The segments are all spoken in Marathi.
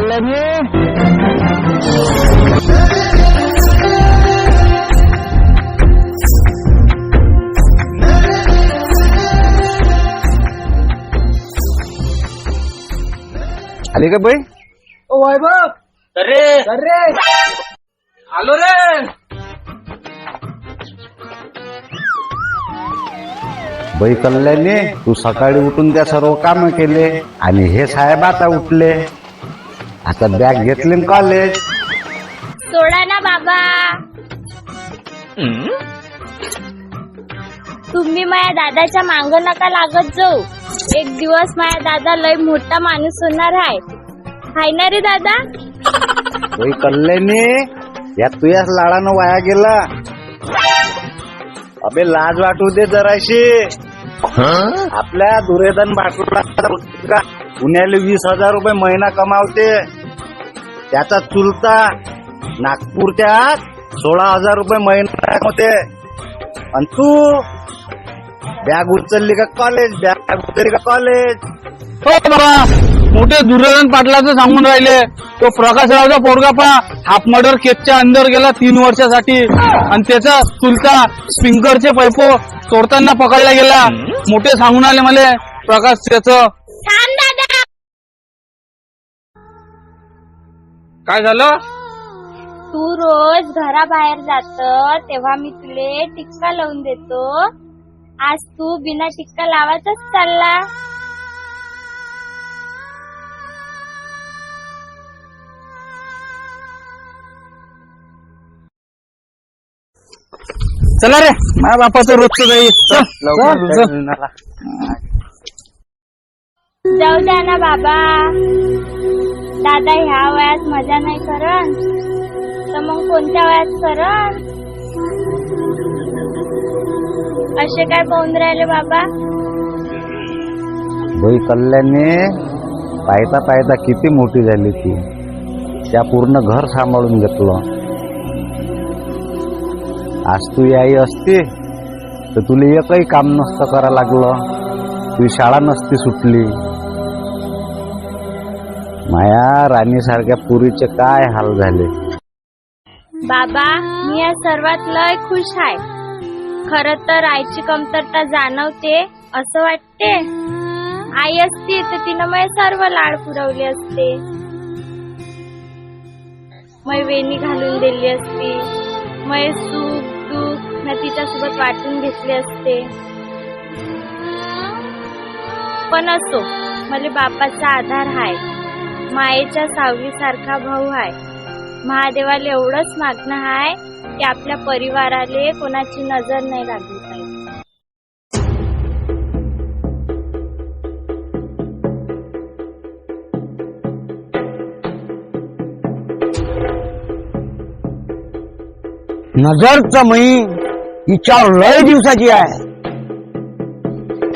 बेटा कल्याणी आली का बाई? ओ वैभव. अरे. अरे. आलो रे. बाई कल्याणी तू सकाळी उठून त्या सर्व काम केले आणि हे साहेब आता उठले. आता बॅग घेतली कॉलेज सोडा ना बाबा. तुम्ही माझ्या दादाच्या मांग नका लागत जाऊ. एक दिवस माझ्या दादा लय मोठा माणूस होणार आहे. हाय ना रे दादा? बाई कल्याणी या तुझ्याच लाडानं वाया गेला. अबे लाज वाटू दे जराशी. आपल्या दुरेदन बाटूला पुण्याला वीस हजार रुपये महिना कमावते. त्याचा चुलता नागपूरच्या सोळा हजार रुपये महिना कमवते. आणि तू बॅग उचलली का कॉलेज बॅग उचलली का कॉलेज हो बाबा मोठे दुर्योधन पाटलाचं सांगून राहिले. तो प्रकाशरावचा पोरगा पहा हाफ मर्डर केसच्या अंदर गेला तीन वर्षासाठी. आणि त्याचा चुलता स्पिंकरचे पैपो चोरताना पकडला गेला. मोठे सांगून आले मला प्रकाश त्याच काय झालं? तू रोज घराबाहेर जात तेव्हा मी तुले टिक्का लावून देतो. आज तू बिना टिक्का लावायचाच चालला. चला रे माझ्या बापाचं रोजचं जाईल चल, चल, चल. जाऊ द्या ना बाबा. दादा ह्या वयात मजा नाही करन तर मग कोणत्या वयात करन असे काय पाहून राहिले बाबा? बाई कल्याणी पाहता पाहता किती मोठी झाली ती. त्या पूर्ण घर सांभाळून घेतलं. आज तू आई असती तर तुला एकही काम नसतं करा लागलं. तुझी शाळा नसती सुटली. माया राणीसारख्या पुरीचे काय हाल झाले? बाबा मी या सर्वात लय खुश आहे. खर तर आईची कमतरता जाणवते असं वाटते. आई असती तर तिनं मग सर्व लाड पुरवले असते. मै वेणी घालून दिली असती. मै सुख दुःख न तिच्यासोबत वाटून घेतले असते. पण असो मला बापाचा आधार आहे मायेच्या सावली सारखा भाऊ आहे महादेवाला एवढंच मागणं आहे की आपल्या परिवाराले कोणाची नजर नाही लागली पाहिजे. नजरच मई विचार लय दिवसाची आहे.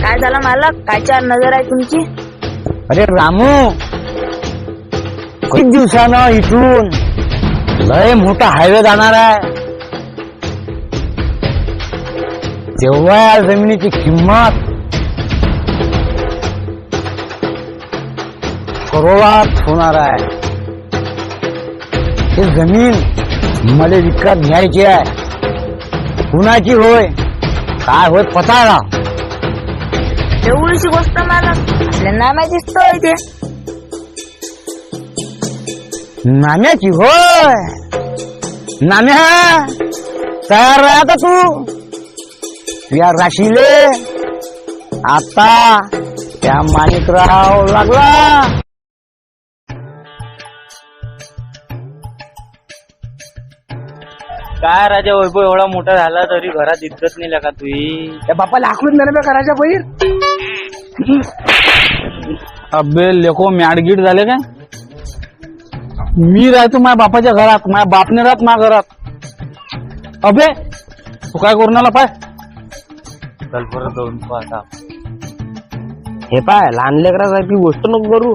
काय झालं मालक? काय चार नजर आहे तुमची? अरे रामू! किती दिवसानं इथून? लय मोठा हायवे जाणार आहे. तेव्हा या जमिनीची किंमत करोडात होणार आहे. हे जमीन मला विकत घ्यायची आहे. कुणाची होय? काय होय पता एवढीशी गोष्ट मला नाही माहितीच तो. नाम्याची होय. नाम्या तयार राहा आता तू. या राशीले आता त्या माणिकराव लागला. काय राजा वैभव एवढा मोठा झाला तरी घरात इतकंच नाही का तुही त्या बापाला आखलून नाही करायच्या पहिर अबे लेको मॅडगीट झाले काय? मी राहतो माझ्या बापाच्या घरात माझ्या बापने राहत माझ्या घरात. अबे तू काय करून आला पाय? चल परत जाऊन पाहू आता हे पाय लहान लेकरासारखी गोष्ट नको करू.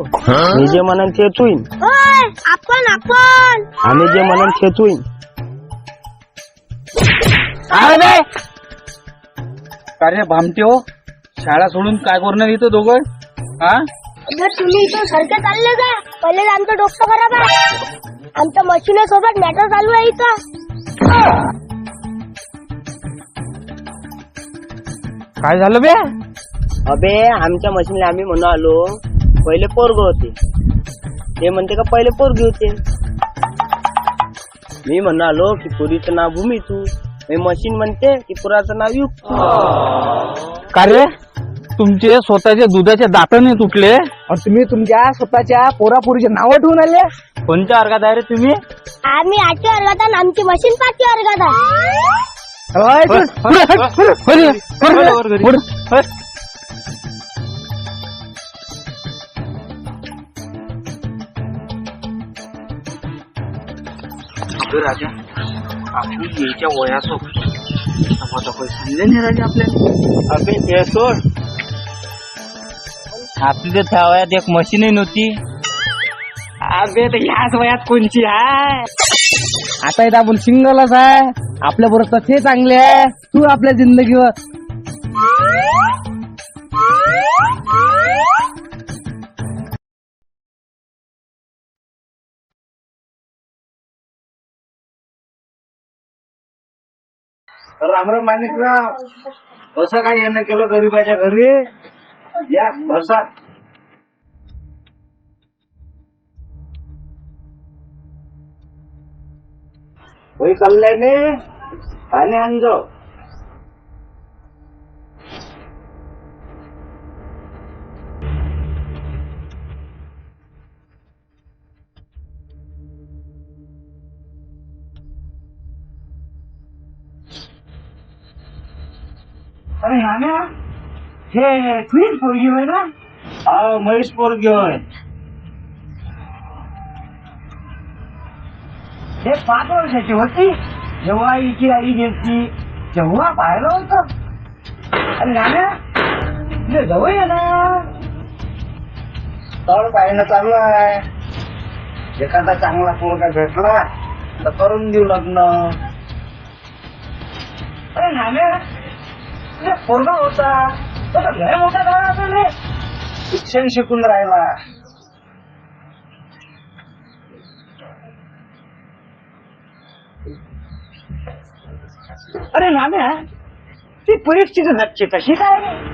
मी जे म्हणन तेच होईन आपण आपण. आम्ही जे म्हणन तेच होईन अरे अरे भामटे हो? शाळा सोडून काय करून इथं दोघं? हा? तुम्ही इथं सारखं चाललं का? पहिले आमचं डोकं खराब आहे. आमच्या मशीन सोबत मॅटर चालू आहे इथं. काय झालं बे? अबे आमच्या मशीनला आम्ही म्हणून आलो. पहिले पोरग होते. ते म्हणते का पहिले पोरगी होते. मी म्हणून आलो की पुरीचं नाव भूमी तू. मी मशीन म्हणते की पुराचं नाव युग का रे? तुमचे स्वतःचे दुधाचे दात नाही तुटले. तुम्ही तुमच्या स्वतःच्या पोरापुरीचे नाव ठेवून आले? कोणत्या वर्गात आहे रे तुम्ही? आम्ही आठव्या वर्गात आहे आणि आमची मशीन पाचव्या वर्गात आहे. राजा आपण याच्या वयासो समजले नाही राजा आपल्याला? अबे ते सोड. आपली तर त्या वयात एक मशीनही नव्हती. अबे तर ह्याच वयात कोणची आहे? आता इथं आपण सिंगलच आहे. आपल्या बरोबर ते चांगले आहे. तू आपल्या जिंदगीवर. रामराम माणिकराव. कसं काय येणं केलं गरीबाच्या घरी? या बसा होय कल्याणे पाणी आणजो अरे नाम्या हे तुझीच पोरगी होय ना? हा महेश पोरगी होय. हे पाच वर्षाची होती. जेव्हा हिची आई गेली तेव्हा पाहिलं होतं. अरे तुझे जवळ आहे ना. तळ पाहिलं चालू आहे. एखादा चांगला पोरगा भेटला तर करून देऊ लग्न. अरे नाम्या तुझा पोरगा होता. लय मोठा झाला असेल रे. शिक्षण शिकून राहिला. अरे नाम्या ती परिस्थिती नक्की कशी काय रे?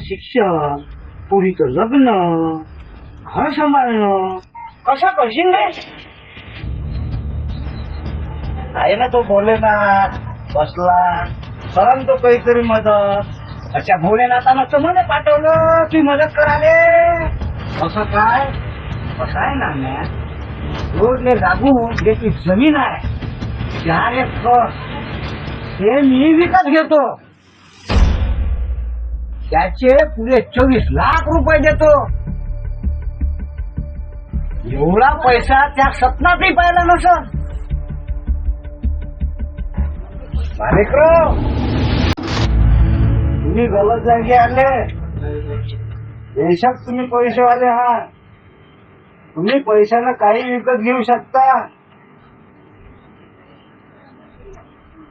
शिक्षण? पुरीचं लग्न? घर सांभाळणं? कसं करशील रे? आहे ना तो भोलेनाथ बसला. करण तो काहीतरी मदत. अच्छा भोलेनाथानं तर पाठवलं की मदत कराले असं काय? असं आहे ना म्या रोडने लागून ज्याची जमीन आहे चार एकर ते मी विकत घेतो. त्याचे पुढे चोवीस लाख रुपये देतो. एवढा पैसा त्या सपनातही पाहिला नसं माणिकराव तुम्ही गलत जागी आले. देशात तुम्ही पैसेवाले आहात. तुम्ही पैशानं काही विकत घेऊ शकता.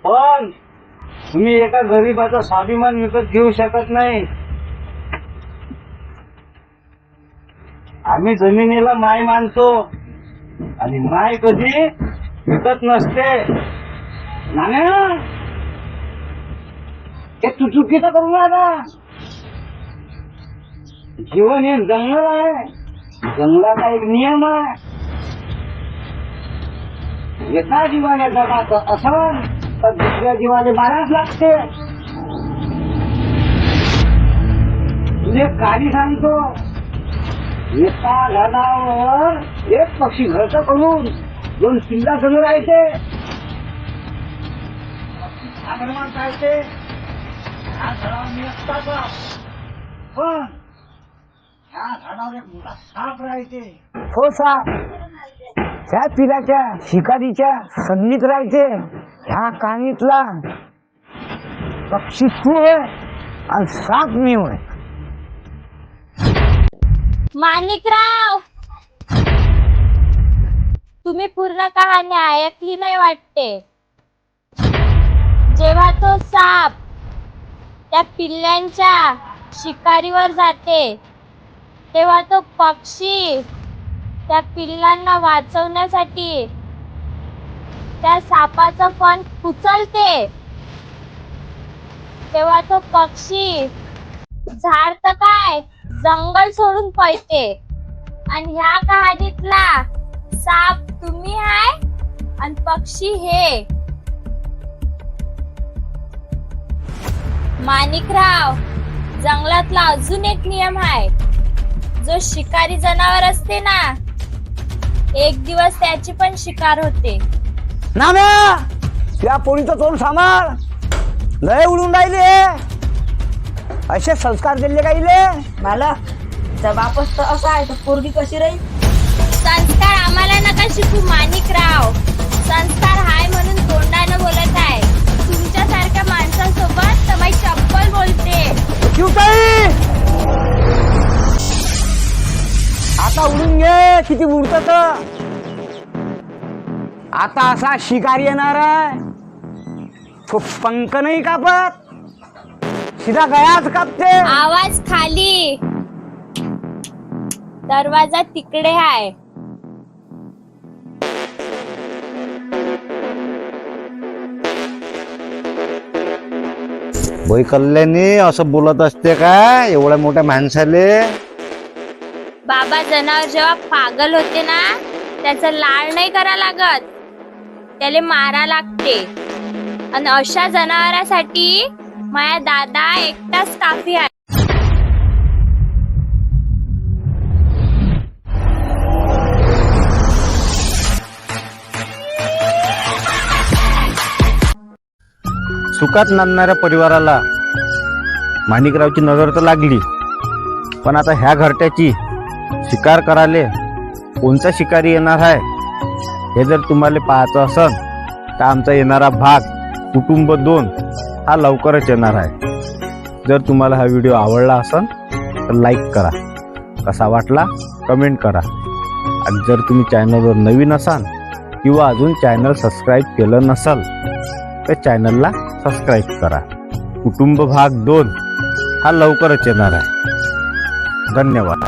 पण तुम्ही एका गरीबाचा स्वाभिमान विकत घेऊ शकत नाही. आम्ही जमिनीला माय मानतो. आणि माय कधी विकत नसते. नाण्या ते तू चुकीचं करू नका जीवन हे जंगल आहे. जंगलाचा एक नियम आहे. एका जीवाने जगात असं तर दुसऱ्या जीवाने माराच लागते. तुझे काही सांगतो. एका झाडावर एक पक्षी घरचं करून दोन पिल्ला समोर राहायचे. आक्रमण करायचे ह्या झाडावर मी असताचा पण ह्या झाडावर एक मोठा साप राहायचे हो साप. त्या पिलाच्या शिकारीच्या संगीत राहायचे ह्या कहाणीतला पक्षी तू होय आणि साप मी होय माणिकराव! तुम्ही पूर्ण कहाणी ऐकली नाही वाटते. जेव्हा तो साप त्या पिल्ल्यांच्या शिकारीवर जाते तेव्हा तो पक्षी त्या पिल्लांना वाचवण्यासाठी त्या सापाचं फण उचलते. तेव्हा तो पक्षी झाड तर काय जंगल सोडून पळते. आणि ह्या कहाणीतला साप तुम्ही आहे? आणि पक्षी हे. माणिकराव जंगलातला अजून एक नियम आहे. जो शिकारी जनावर असते ना एक दिवस त्याची पण शिकार होते. नाम्या त्या पोळीचं तोंड सांभाळ. लय उडून राहिले असे संस्कार दिले का इले? मला तर बापच तर असा आहे तर पोरगी कशी राहील? संस्कार आम्हाला नका शिकू माणिकराव. संस्कार हाय म्हणून तोंडानं बोलत आहे. माणसांसोबत तर माझी चप्पल बोलते आता उडून घे किती उडत आता असा शिकारी येणार आहे. तो पंख नाही कापत. सीधा गयाच कापते. आवाज खाली. दरवाजा तिकडे आहे बाई कल्याणी असं बोलत असते का एवढ्या मोठ्या माणसाले? बाबा जनावर जेव्हा पागल होते ना त्याचा लाळ नाही करा लागत. त्याला मारा लागते. आणि अशा जनावरासाठी माझ्या दादा एकटाच काफी आहे. सुखात नांदणाऱ्या परिवाराला माणिकरावची नजर तर लागली. पण आता ह्या घरट्याची शिकार कराले कोणता शिकारी येणार आहे हे जर तुम्हाला पाहायचं असन तर आमचा येणारा भाग कुटुंब दोन हा लवकरच येणार आहे. जर तुम्हाला हा व्हिडिओ आवडला असन तर लाईक करा. कसा वाटला कमेंट करा. आणि जर तुम्ही चॅनलवर नवीन असाल किंवा अजून चॅनल सबस्क्राईब केलं नसाल तर चॅनलला सबस्क्राईब करा. कुटुंब भाग दोन हा लवकरच येणार आहे. धन्यवाद.